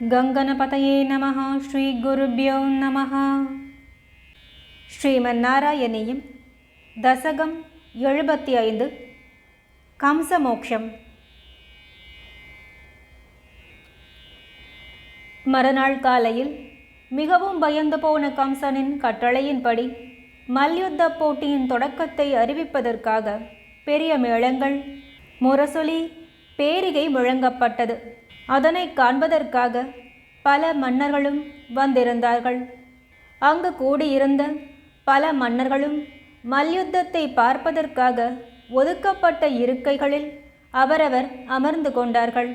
கங்கனபதையே நம ஸ்ரீ குருபியோ நம ஸ்ரீமன்னாராயணியும் தசகம் எழுபத்தி ஐந்து கம்சமோக்ஷம்। மறுநாள் காலையில் மிகவும் பயந்து போன கம்சனின் கட்டளையின்படி மல்யுத்த போட்டியின் தொடக்கத்தை அறிவிப்பதற்காக பெரிய மேளங்கள் முரசொலி பேரிகை முழங்கப்பட்டது. அதனை காண்பதற்காக பல மன்னர்களும் வந்திருந்தார்கள். அங்கு கூடியிருந்த பல மன்னர்களும் மல்யுத்தத்தை பார்ப்பதற்காக ஒதுக்கப்பட்ட இருக்கைகளில் அவரவர் அமர்ந்து கொண்டார்கள்.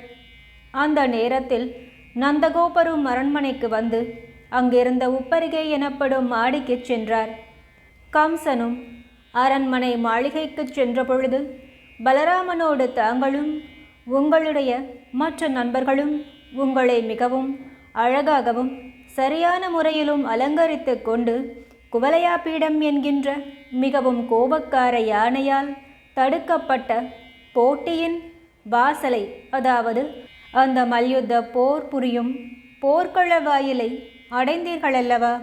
அந்த நேரத்தில் நந்தகோபரும் அரண்மனைக்கு வந்து அங்கிருந்த உப்பரிகை எனப்படும் மாடிக்கு சென்றார். கம்சனும் அரண்மனை மாளிகைக்கு சென்றபொழுது பலராமனோடு தாங்களும் உங்களுடைய மற்ற நண்பர்களும் உங்களை மிகவும் அழகாகவும் சரியான முறையிலும் அலங்கரித்து கொண்டு குவலையாப்பீடம் என்கின்ற மிகவும் கோபக்கார யானையால் தடுக்கப்பட்ட போட்டியின் வாசலை அதாவது அந்த மல்யுத்த போர் புரியும் போர்க்கள வாயிலை அடைந்தீர்களல்லவா?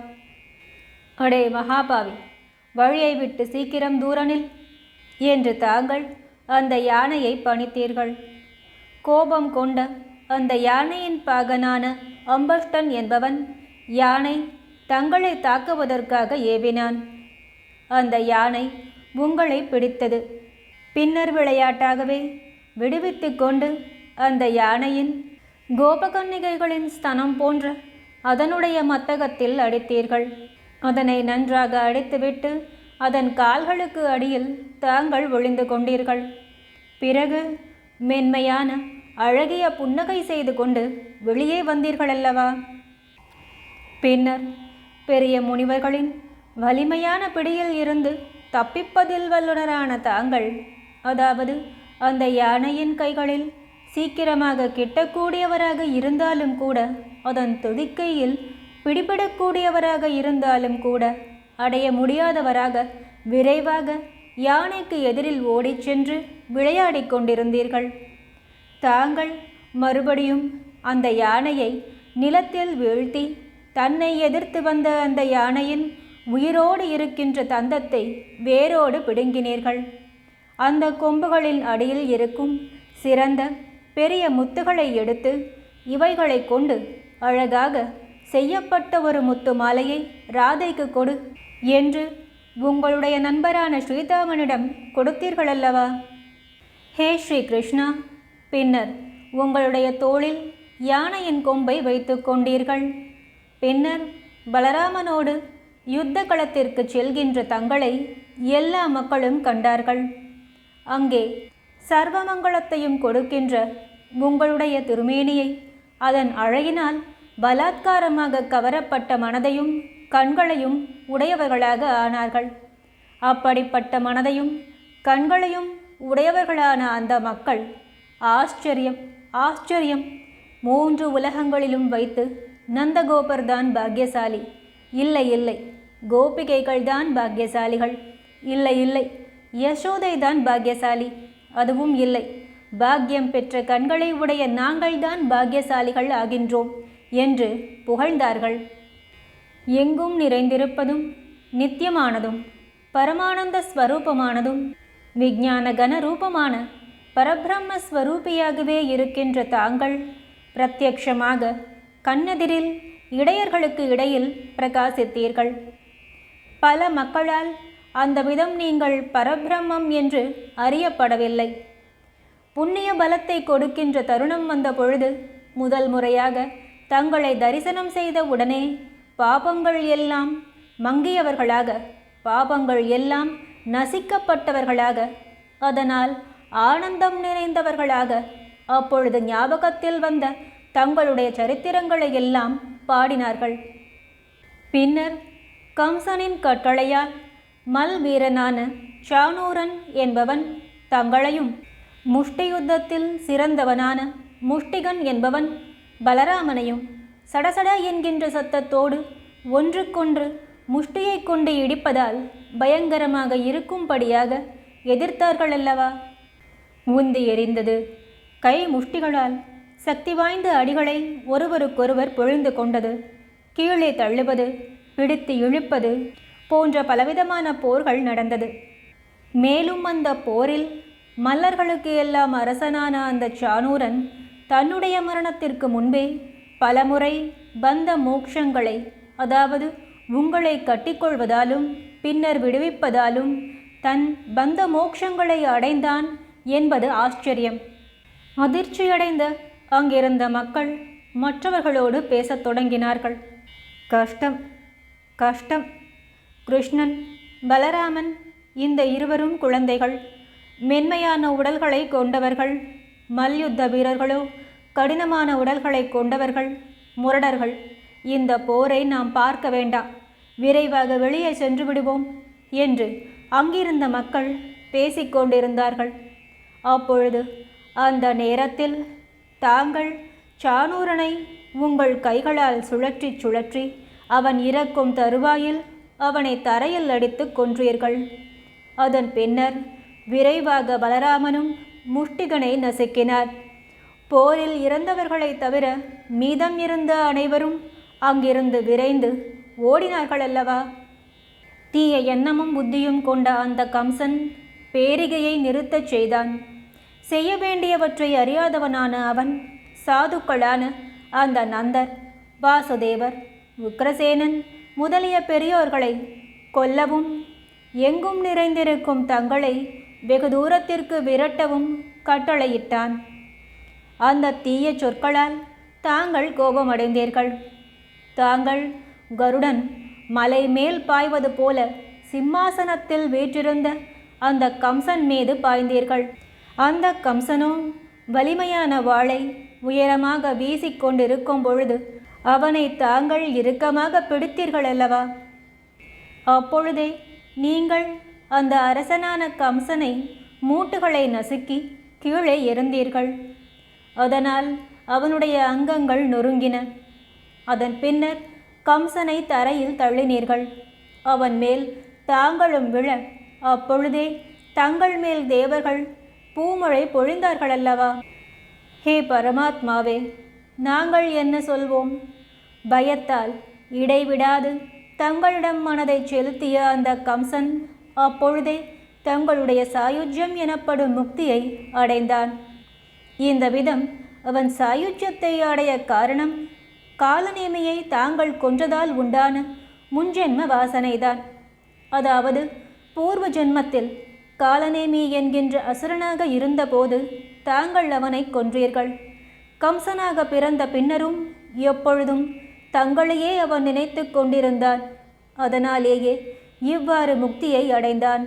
அடே மகாபாவி வழியை விட்டு சீக்கிரம் தூரனில் என்று தாங்கள் அந்த யானையை பணித்தீர்கள். கோபம் கொண்ட அந்த யானையின் பாகனான அம்பர்டன் என்பவன் யானை தங்களை தாக்குவதற்காக ஏவினான். அந்த யானை உங்களை பிடித்தது. பின்னர் விளையாட்டாகவே விடுவித்து கொண்டு அந்த யானையின் கோபகன்னிகைகளின் ஸ்தனம் போன்ற அதனுடைய மத்தகத்தில் அடித்தீர்கள். அதனை நன்றாக அடித்துவிட்டு அதன் கால்களுக்கு அடியில் தாங்கள் ஒளிந்து கொண்டீர்கள். பிறகு மென்மையான அழகிய புன்னகை செய்து கொண்டு வெளியே வந்தீர்களல்லவா? பின்னர் பெரிய முனிவர்களின் வலிமையான பிடியில் இருந்து தப்பிப்பதில் வல்லுனரான தாங்கள் அதாவது அந்த யானையின் கைகளில் சீக்கிரமாக கிட்டக்கூடியவராக இருந்தாலும் கூட அதன் துதிக்கையில் பிடிபடக்கூடியவராக இருந்தாலும் கூட அடைய முடியாதவராக விரைவாக யானைக்கு எதிரில் ஓடிச் சென்று விளையாடிக் கொண்டிருந்தீர்கள். தாங்கள் மறுபடியும் அந்த யானையை நிலத்தில் வீழ்த்தி தன்னை எதிர்த்து வந்த அந்த யானையின் உயிரோடு இருக்கின்ற தந்தத்தை வேரோடு பிடுங்கினீர்கள். அந்த கொம்புகளின் அடியில் இருக்கும் சிறந்த பெரிய முத்துகளை எடுத்து இவைகளை கொண்டு அழகாக செய்யப்பட்ட ஒரு முத்து மாலையை ராதைக்கு கொடு என்று உங்களுடைய நண்பரான ஸ்ரீதாமனிடம் கொடுத்தீர்களல்லவா? ஹே ஸ்ரீ கிருஷ்ணா! பின்னர் உங்களுடைய தோளில் யானையின் கொம்பை வைத்து கொண்டீர்கள். பின்னர் பலராமனோடு யுத்த களத்திற்கு செல்கின்ற தங்களை எல்லா மக்களும் கண்டார்கள். அங்கே சர்வமங்கலத்தையும் கொடுக்கின்ற உங்களுடைய திருமேனியை அதன் அழகினால் பலாத்காரமாக கவரப்பட்ட மனதையும் கண்களையும் உடையவர்களாக ஆனார்கள். அப்படிப்பட்ட மனதையும் கண்களையும் உடையவர்களான அந்த மக்கள் ஆச்சரியம் ஆச்சரியம். மூன்று உலகங்களிலும் வைத்து நந்தகோபர் தான் பாக்கியசாலி இல்லை இல்லை. கோபிகைகள் தான் பாக்கியசாலிகள் இல்லை இல்லை. யசோதை தான் பாக்கியசாலி அதுவும் இல்லை. பாக்கியம் பெற்ற கண்களை உடைய நாங்கள்தான் பாக்கியசாலிகள் ஆகின்றோம் என்று புகழ்ந்தார்கள். எங்கும் நிறைந்திருப்பதும் நித்தியமானதும் பரமானந்த ஸ்வரூபமானதும் விஞ்ஞான கன ரூபமான பரபிரம்ம ஸ்வரூபியாகவே இருக்கின்ற தாங்கள் பிரத்யக்ஷமாக கண்ணெதிரில் இடையர்களுக்கு இடையில் பிரகாசித்தீர்கள். பல மக்களால் அந்த விதம் நீங்கள் பரபிரம்மம் என்று அறியப்படவில்லை. புண்ணிய பலத்தை கொடுக்கின்ற தருணம் வந்த பொழுது முதல் முறையாக தங்களை தரிசனம் செய்த உடனே பாபங்கள் எல்லாம் மங்கியவர்களாக பாபங்கள் எல்லாம் நசிக்கப்பட்டவர்களாக அதனால் ஆனந்தம் நிறைந்தவர்களாக அப்பொழுது ஞாபகத்தில் வந்த தங்களுடைய சரித்திரங்களை எல்லாம் பாடினார்கள். பின்னர் கம்சனின் கட்டளையால் மல் வீரனான சானூரன் என்பவன் தங்களையும் முஷ்டி யுத்தத்தில் சிறந்தவனான முஷ்டிகன் என்பவன் பலராமனையும் சடசட என்கின்ற சத்தத்தோடு ஒன்றுக்கொன்று முஷ்டியை கொண்டு இடிப்பதால் பயங்கரமாக இருக்கும்படியாக எதிர்த்தார்கள் அல்லவா உந்தி எறிந்தது கை முஷ்டிகளால் சக்தி வாய்ந்த அடிகளை ஒருவருக்கொருவர் பொழிந்து கொண்டது. கீழே தள்ளுவது பிடித்து இழுப்பது போன்ற பலவிதமான போர்கள் நடந்தது. மேலும் அந்த போரில் மல்லர்களுக்கு எல்லாம் அரசனான அந்த சானூரன் தன்னுடைய மரணத்திற்கு முன்பே பலமுறை பந்த மோக்ஷங்களை அதாவது உங்களை கட்டிக்கொள்வதாலும் பின்னர் விடுவிப்பதாலும் தன் பந்த மோக்ஷங்களை அடைந்தான் என்பது ஆச்சரியம். அதிர்ச்சியடைந்த அங்கிருந்த மக்கள் மற்றவர்களோடு பேசத் தொடங்கினார்கள். கஷ்டம் கஷ்டம். கிருஷ்ணன் பலராமன் இந்த இருவரும் குழந்தைகள். மென்மையான உடல்களை கொண்டவர்கள். மல்யுத்த வீரர்களோ கடினமான உடல்களை கொண்டவர்கள் முரடர்கள். இந்த போரை நாம் பார்க்க வேண்டாம். விரைவாக வெளியே சென்று விடுவோம் என்று அங்கிருந்த மக்கள் பேசிக்கொண்டிருந்தார்கள் அப்பொழுது அந்த நேரத்தில் தாங்கள் சானூரனை உங்கள் கைகளால் சுழற்றி சுழற்றி அவன் இறக்கும் தருவாயில் அவனை தரையில் அடித்து கொன்றீர்கள். அதன் பின்னர் விரைவாக பலராமனும் முஷ்டிகனை நசுக்கினார். போரில் இறந்தவர்களைத் தவிர மீதம் இருந்த அனைவரும் அங்கிருந்து விரைந்து ஓடினார்கள் அல்லவா தீய எண்ணமும் புத்தியும் கொண்ட அந்த கம்சன் பேரிகையை நிறுத்தச் செய்தான். செய்ய வேண்டியவற்றை அறியாதவனான அவன் சாதுக்களான அந்த நந்தர் வாசுதேவர் உக்ரசேனன் முதலிய பெரியோர்களை கொல்லவும் எங்கும் நிறைந்திருக்கும் தங்களை வெகு தூரத்திற்கு விரட்டவும் கட்டளையிட்டான். அந்த தீய சொற்களால் தாங்கள் கோபமடைந்தீர்கள். தாங்கள் கருடன் மலை மேல் பாய்வது போல சிம்மாசனத்தில் வீற்றிருந்த அந்த கம்சன் மீது பாய்ந்தீர்கள். அந்த கம்சனோ வலிமையான வாளை உயரமாக வீசிக்கொண்டிருக்கும் பொழுது அவனை தாங்கள் இறுக்கமாக பிடித்தீர்கள் அல்லவா? அப்பொழுதே நீங்கள் அந்த அரசனான கம்சனை மூட்டுகளை நசுக்கி கீழே எறிந்தீர்கள். அதனால் அவனுடைய அங்கங்கள் நொறுங்கின. அதன் பின்னர் கம்சனை தரையில் தள்ளினீர்கள். அவன் மேல் தாங்களும் விழ அப்பொழுதே தங்கள் மேல் தேவர்கள் பூமழை பொழிந்தார்கள் அல்லவா ஹே பரமாத்மாவே நாங்கள் என்ன சொல்வோம்? பயத்தால் இடைவிடாது. தங்களிடம் மனதை செலுத்திய அந்த கம்சன் அப்பொழுதே தங்களுடைய சாயுஜ்யம் எனப்படும் முக்தியை அடைந்தான். இந்த விதம் அவன் சாயுஜ்யத்தை அடைய காரணம் காலநேமையை தாங்கள் கொன்றதால் உண்டான முன்ஜென்ம வாசனைதான். அதாவது பூர்வ ஜென்மத்தில் காலநேமி என்கின்ற அசுரனாக இருந்தபோது தாங்கள் அவனை கொன்றீர்கள். கம்சனாக பிறந்த பின்னரும் எப்பொழுதும் தங்களையே அவன் நினைத்து கொண்டிருந்தான். அதனாலேயே இவ்வாறு முக்தியை அடைந்தான்.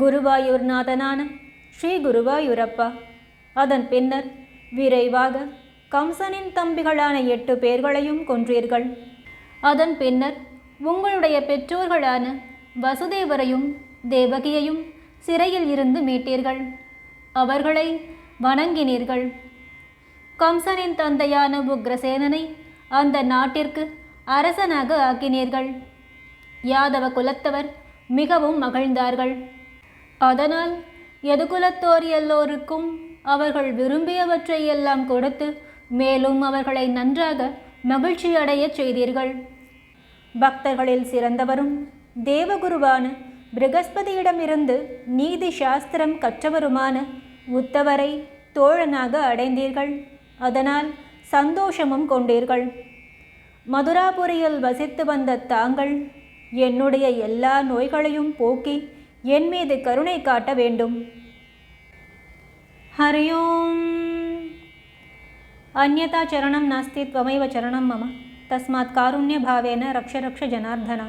குருவாயூர்நாதனான ஸ்ரீ குருவாயூரப்பா. அதன் பின்னர் விரைவாக கம்சனின் தம்பிகளான எட்டு பேர்களையும் கொன்றீர்கள். அதன் பின்னர் உங்களுடைய பெற்றோர்களான வசுதேவரையும் தேவகியையும் சிறையில் இருந்து மீட்டீர்கள். அவர்களை வணங்கினீர்கள். கம்சனின் தந்தையான உக்ரசேனனை அந்த நாட்டிற்கு அரசனாக ஆக்கினீர்கள். யாதவ குலத்தவர் மிகவும் மகிழ்ந்தார்கள். அதனால் எதுகுலத்தோர் எல்லோருக்கும் அவர்கள் விரும்பியவற்றை எல்லாம் கொடுத்து மேலும் அவர்களை நன்றாக மகிழ்ச்சியடையச் செய்தீர்கள். பக்தர்களில் சிறந்தவரும் தேவகுருவான பிருகஸ்பதியிடமிருந்து நீதி சாஸ்திரம் கற்றவருமான உத்தவரை தோழனாக அடைந்தீர்கள் அதனால் சந்தோஷமும் கொண்டீர்கள் மதுராபுரியில் வசித்து வந்த தாங்கள் என்னுடைய எல்லா நோய்களையும் போக்கி என் மீது கருணை காட்ட வேண்டும் हरि ओम् अन्यथा चरणं नास्ति त्वमेव चरणं मम तस्मात् कारुण्यभावेन रक्ष रक्ष जनार्दन